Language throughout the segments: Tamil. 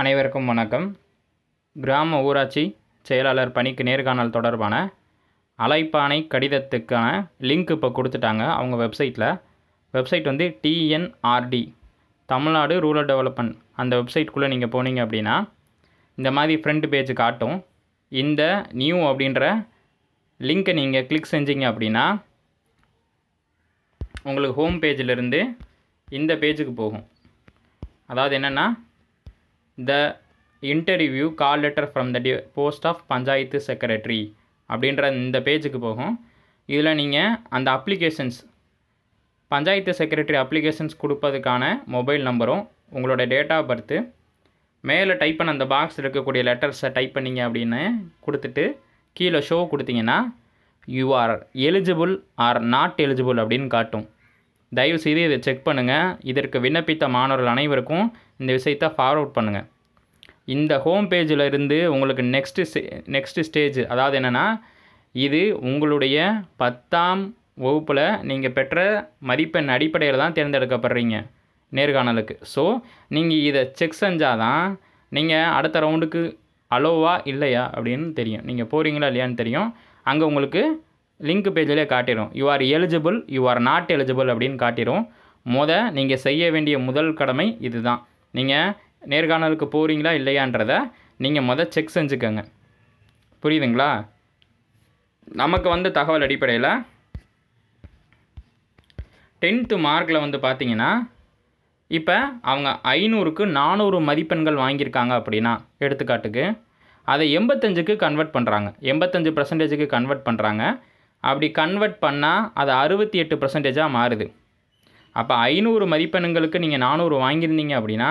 அனைவருக்கும் வணக்கம். கிராம ஊராட்சி செயலாளர் பணிக்கு நேர்காணல் தொடர்பான அலைப்பானை கடிதத்துக்கான லிங்க் இப்போ கொடுத்துட்டாங்க அவங்க வெப்சைட்டில் வெப்சைட் வந்து டிஎன்ஆர்டி தமிழ்நாடு ரூரல் டெவலப்மெண்ட். அந்த வெப்சைட்குள்ளே நீங்கள் போனீங்க அப்படின்னா இந்த மாதிரி ஃப்ரண்ட் பேஜ் காட்டும். இந்த நியூ அப்படின்ற லிங்க்கை நீங்கள் கிளிக் செஞ்சீங்க அப்படின்னா உங்களுக்கு ஹோம் பேஜிலிருந்து இந்த பேஜுக்கு போகும். அதாவது என்னென்னா the interview call letter from the D post of panchayat secretary அப்படின்ற இந்த பேஜுக்கு போகும். இதில் நீங்கள் அந்த அப்ளிகேஷன்ஸ் பஞ்சாயத்து செக்ரட்டரி அப்ளிகேஷன்ஸ் கொடுப்பதுக்கான மொபைல் நம்பரும் உங்களோட டேட் ஆஃப் பர்த்து மேலே டைப் பண்ண அந்த பாக்ஸ் இருக்கக்கூடிய லெட்டர்ஸை டைப் பண்ணீங்க அப்படின்னு கொடுத்துட்டு கீழே ஷோ கொடுத்தீங்கன்னா you are eligible or not eligible அப்படின்னு காட்டும். தயவுசெய்து இதை செக் பண்ணுங்கள் இதற்கு விண்ணப்பித்த மாணவர்கள் அனைவருக்கும் இந்த விஷயத்தை ஃபார்வர்ட் பண்ணுங்கள் இந்த ஹோம் பேஜில் இருந்து உங்களுக்கு நெக்ஸ்ட்டு ஸ்டே நெக்ஸ்ட்டு ஸ்டேஜ் அதாவது என்னென்னா இது உங்களுடைய பத்தாம் வகுப்பில் நீங்கள் பெற்ற மதிப்பெண் அடிப்படையில் தான் தேர்ந்தெடுக்கப்படுறீங்க நேர்காணலுக்கு. ஸோ நீங்கள் இதை செக் செஞ்சால் தான் நீங்கள் அடுத்த ரவுண்டுக்கு அலோவா இல்லையா அப்படின்னு தெரியும். நீங்கள் போகிறீங்களா இல்லையான்னு தெரியும். அங்கே உங்களுக்கு லிங்க் பேஜிலே காட்டிடும் you are eligible you are not eligible அப்படின்னு காட்டிடும் மொதல் நீங்கள் செய்ய வேண்டிய முதல் கடமை இதுதான். நீங்கள் நேர்காணலுக்கு போகிறீங்களா இல்லையான்றதை நீங்கள் முத செக் செஞ்சுக்கோங்க. புரியுதுங்களா? நமக்கு வந்து தகவல் அடிப்படையில் டென்த்து மார்க்கில் வந்து பார்த்தீங்கன்னா இப்போ அவங்க ஐநூறுக்கு நானூறு மதிப்பெண்கள் வாங்கியிருக்காங்க அப்படின்னா எடுத்துக்காட்டுக்கு அதை எண்பத்தஞ்சுக்கு கன்வெர்ட் பண்ணுறாங்க எண்பத்தஞ்சு பர்சன்டேஜுக்கு கன்வெர்ட் பண்ணுறாங்க அப்படி கன்வெர்ட் பண்ணால் அது அறுபத்தி எட்டு பர்சன்டேஜாக மாறுது. அப்போ ஐநூறு மதிப்பெண்களுக்கு நீங்கள் நானூறு வாங்கியிருந்தீங்க அப்படின்னா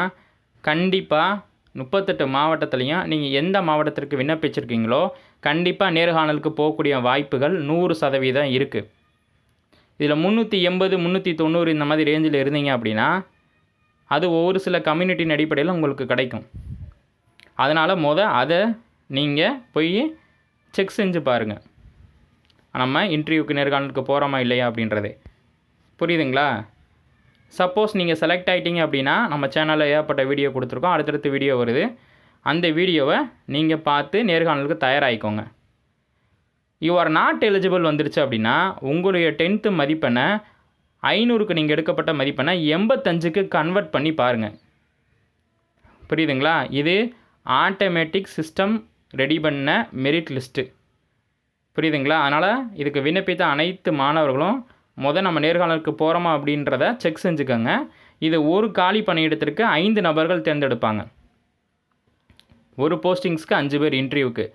கண்டிப்பாக முப்பத்தெட்டு மாவட்டத்துலேயும் நீங்கள் எந்த மாவட்டத்திற்கு விண்ணப்பிச்சிருக்கீங்களோ கண்டிப்பாக நேர்காணலுக்கு போகக்கூடிய வாய்ப்புகள் நூறு சதவீதம் இருக்குது இதில் முந்நூற்றி எண்பது முந்நூற்றி தொண்ணூறு இந்த மாதிரி ரேஞ்சில் இருந்தீங்க அப்படின்னா அது ஒவ்வொரு சில கம்யூனிட்டியின் அடிப்படையில் உங்களுக்கு கிடைக்கும். அதனால் மொதல் அதை நீங்கள் போய் செக் செஞ்சு பாருங்கள் நம்ம இன்டர்வியூக்கு நேர்காணலுக்கு போகிறோமா இல்லையா அப்படின்றது. புரியுதுங்களா? சப்போஸ் நீங்கள் செலக்ட் ஆகிட்டீங்க அப்படின்னா நம்ம சேனலில் ஏகப்பட்ட வீடியோ கொடுத்துருக்கோம். அடுத்தடுத்து வீடியோ வருது. அந்த வீடியோவை நீங்கள் பார்த்து நேர்காணலுக்கு தயாராகிக்கோங்க. யூ ஆர் நாட் எலிஜிபிள் வந்துருச்சு அப்படின்னா உங்களுடைய டென்த்து மதிப்பெண்ணை ஐநூறுக்கு நீங்கள் எடுக்கப்பட்ட மதிப்பெண்ணை எண்பத்தஞ்சுக்கு கன்வெர்ட் பண்ணி பாருங்கள் புரியுதுங்களா? இது ஆட்டோமேட்டிக் சிஸ்டம் ரெடி பண்ண மெரிட் லிஸ்ட்டு புரியுதுங்களா? அதனால் இதுக்கு விண்ணப்பித்த அனைத்து மாணவர்களும் முதல் நம்ம நேர்காணலுக்கு போகிறோமா அப்படின்றத செக் செஞ்சுக்கோங்க. இது ஒரு காலி பணியிடத்திற்கு ஐந்து நபர்கள் தேர்ந்தெடுப்பாங்க. ஒரு போஸ்டிங்ஸ்க்கு அஞ்சு பேர் இன்டர்வியூக்கு.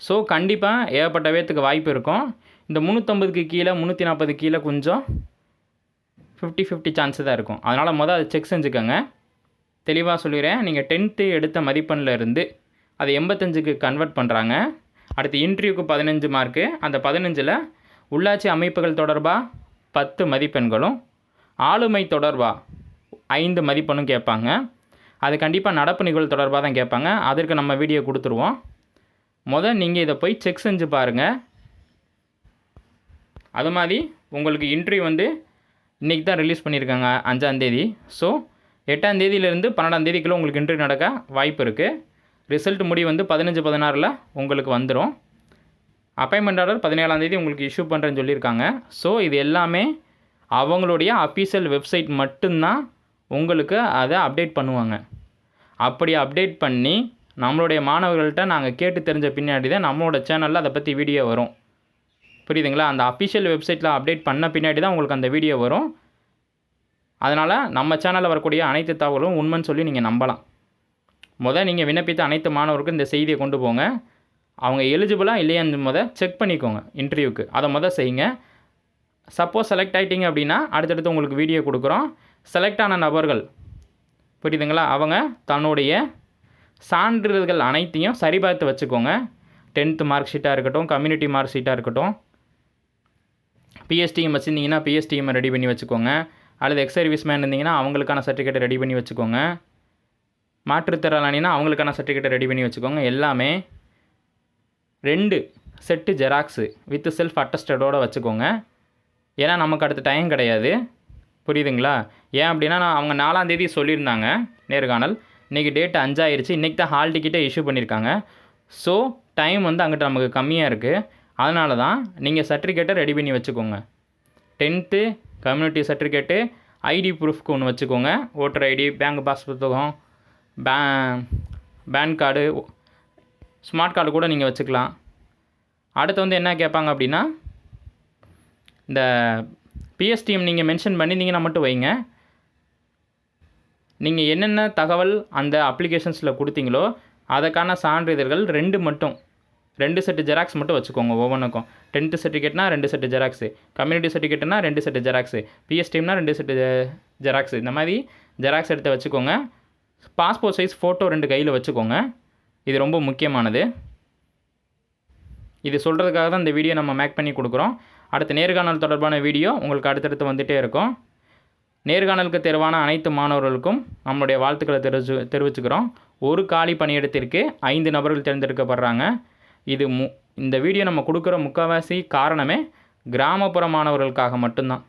ஸோ கண்டிப்பாக ஏகப்பட்ட பேர்த்துக்கு வாய்ப்பு இருக்கும். இந்த முந்நூற்றம்பதுக்கு கீழே முந்நூற்றி நாற்பது கீழே கொஞ்சம் ஃபிஃப்டி ஃபிஃப்டி சான்ஸ் தான் இருக்கும். அதனால் மொதல் அதை செக் செஞ்சுக்கோங்க. தெளிவாக சொல்லிடுறேன். நீங்கள் டென்த்து எடுத்த மதிப்பெண்ணில் இருந்து அதை எண்பத்தஞ்சுக்கு கன்வெர்ட் பண்ணுறாங்க அடுத்து இன்டர்வியூக்கு பதினஞ்சு மார்க்கு அந்த பதினஞ்சில் உள்ளாட்சி அமைப்புகள் தொடர்பாக பத்து மதிப்பெண்களும் ஆளுமை தொடர்பாக ஐந்து மதிப்பெண்ணும் கேட்பாங்க. அது கண்டிப்பாக நடப்பு நிகழ்வு தொடர்பாக தான் கேட்பாங்க. அதற்கு நம்ம வீடியோ கொடுத்துருவோம். முதல் நீங்கள் இதை போய் செக் செஞ்சு பாருங்கள் அது மாதிரி உங்களுக்கு இன்டர்வியூ வந்து இன்றைக்கி தான் ரிலீஸ் பண்ணியிருக்காங்க அஞ்சாந்தேதி ஸோ எட்டாந்தேதியிலேருந்து பன்னெண்டாந்தேதிக்குள்ளே பன்னெண்டாம் தேதிக்குள்ளே உங்களுக்கு இன்டர்வியூ நடக்க வாய்ப்பு இருக்குது ரிசல்ட் முடிவு வந்து பதினஞ்சு பதினாறில் உங்களுக்கு வந்துடும் அப்பாயின்மெண்ட் ஆர்டர் பதினேழாம் தேதி உங்களுக்கு இஷ்யூ பண்ணுறேன்னு சொல்லியிருக்காங்க. ஸோ இது எல்லாமே அவங்களுடைய அஃபீஷியல் வெப்சைட் மட்டும்தான் உங்களுக்கு அதை அப்டேட் பண்ணுவாங்க. அப்படி அப்டேட் பண்ணி நம்மளுடைய மாணவர்கள்ட்ட நாங்கள் கேட்டு தெரிஞ்ச பின்னாடி தான் நம்மளோட சேனலில் அதை பற்றி வீடியோ வரும். புரியுதுங்களா? அந்த அஃபிஷியல் வெப்சைட்டில் அப்டேட் பண்ண பின்னாடி தான் உங்களுக்கு அந்த வீடியோ வரும். அதனால் நம்ம சேனலில் வரக்கூடிய அனைத்து தகவலும் உண்மைன்னு சொல்லி நீங்கள் நம்பலாம். முதல் நீங்கள் விண்ணப்பித்த அனைத்து மாணவருக்கும் இந்த செய்தியை கொண்டு போங்க. அவங்க எலிஜிபிளாக இல்லையான்னு முதல் செக் பண்ணிக்கோங்க இன்டர்வியூக்கு அதை மொதல் செய்யுங்க. சப்போஸ் செலக்ட் ஆகிட்டீங்க அப்படின்னா அடுத்தடுத்து உங்களுக்கு வீடியோ கொடுக்குறோம். செலக்ட் ஆன நபர்கள் புரியுதுங்களா? அவங்க தன்னுடைய சான்றிதழ்கள் அனைத்தையும் சரிபார்த்து வச்சுக்கோங்க. டென்த்து மார்க் ஷீட்டாக இருக்கட்டும் கம்யூனிட்டி மார்க் ஷீட்டாக இருக்கட்டும். பிஎஸ்டிஎம் வச்சுருந்தீங்கன்னா பிஎஸ்டிஎம் ரெடி பண்ணி வச்சுக்கோங்க. அல்லது எக்ஸ் சர்வீஸ் மேன் இருந்தீங்கன்னா அவங்களுக்கான சர்டிஃபிகேட் ரெடி பண்ணி வச்சுக்கோங்க. மாற்றுத்திறனாளினா அவங்களுக்கான சர்டிஃபிகேட்டை ரெடி பண்ணி வச்சுக்கோங்க. எல்லாமே ரெண்டு செட்டு ஜெராக்ஸு வித் செல்ஃப் அட்டஸ்டடோடு வச்சுக்கோங்க. ஏன்னா நமக்கு அடுத்த டைம் கிடையாது. புரியுதுங்களா? ஏன் அப்படின்னா நான் அவங்க நாலாந்தேதி சொல்லியிருந்தாங்க நேர்காணல். இன்றைக்கி டேட் அஞ்சாயிருச்சு. இன்றைக்கி தான் ஹால் டிக்கெட்டை இஷ்யூ பண்ணியிருக்காங்க. ஸோ டைம் வந்து அங்கிட்ட நமக்கு கம்மியாக இருக்குது அதனால தான் நீங்கள் சர்டிஃபிகேட்டை ரெடி பண்ணி வச்சுக்கோங்க. டென்த்து கம்யூனிட்டி சர்டிஃபிகேட்டு ஐடி ப்ரூஃப்க்கு ஒன்று வச்சுக்கோங்க. ஓட்டர் ஐடி பேங்க் பாஸ் புத்தகம் பே பேன் கார்டு ஸ்மார்ட் கார்டு கூட நீங்கள் வச்சுக்கலாம். அடுத்து வந்து என்ன கேட்பாங்க அப்படின்னா இந்த பிஎஸ்டிஎம் நீங்கள் மென்ஷன் பண்ணியிருந்தீங்கன்னா மட்டும் வைங்க. நீங்கள் என்னென்ன தகவல் அந்த அப்ளிகேஷன்ஸில் கொடுத்தீங்களோ அதற்கான சான்றிதழ்கள் ரெண்டு மட்டும். ரெண்டு செட்டு ஜெராக்ஸ் மட்டும் வச்சுக்கோங்க ஒவ்வொன்றுக்கும் டென்த்து சர்டிஃபிகேட்னா ரெண்டு செட்டு ஜெராக்ஸு கம்யூனிட்டி சர்டிஃபிகேட்னா ரெண்டு செட்டு ஜெராக்ஸு பிஎஸ்டிஎம்னா ரெண்டு செட்டு ஜெராக்ஸு இந்த மாதிரி ஜெராக்ஸ் எடுத்து வச்சுக்கோங்க. பாஸ்போர்ட் சைஸ் ஃபோட்டோ ரெண்டு கையில் வச்சுக்கோங்க. இது ரொம்ப முக்கியமானது. இது சொல்கிறதுக்காக தான் இந்த வீடியோ நம்ம மேக் பண்ணி கொடுக்குறோம். அடுத்த நேர்காணல் தொடர்பான வீடியோ உங்களுக்கு அடுத்தடுத்து வந்துகிட்டே இருக்கும். நேர்காணலுக்கு தேர்வான அனைத்து மாணவர்களுக்கும் நம்மளுடைய வாழ்த்துக்களை தெரிவிச்சு தெரிவிச்சுக்கிறோம். ஒரு காலி பணியிடத்திற்கு ஐந்து நபர்கள் தேர்ந்தெடுக்கப்படுறாங்க. இது மு இந்த வீடியோ நம்ம கொடுக்குற முக்கால்வாசி காரணமே கிராமப்புற மாணவர்களுக்காக மட்டும்தான்.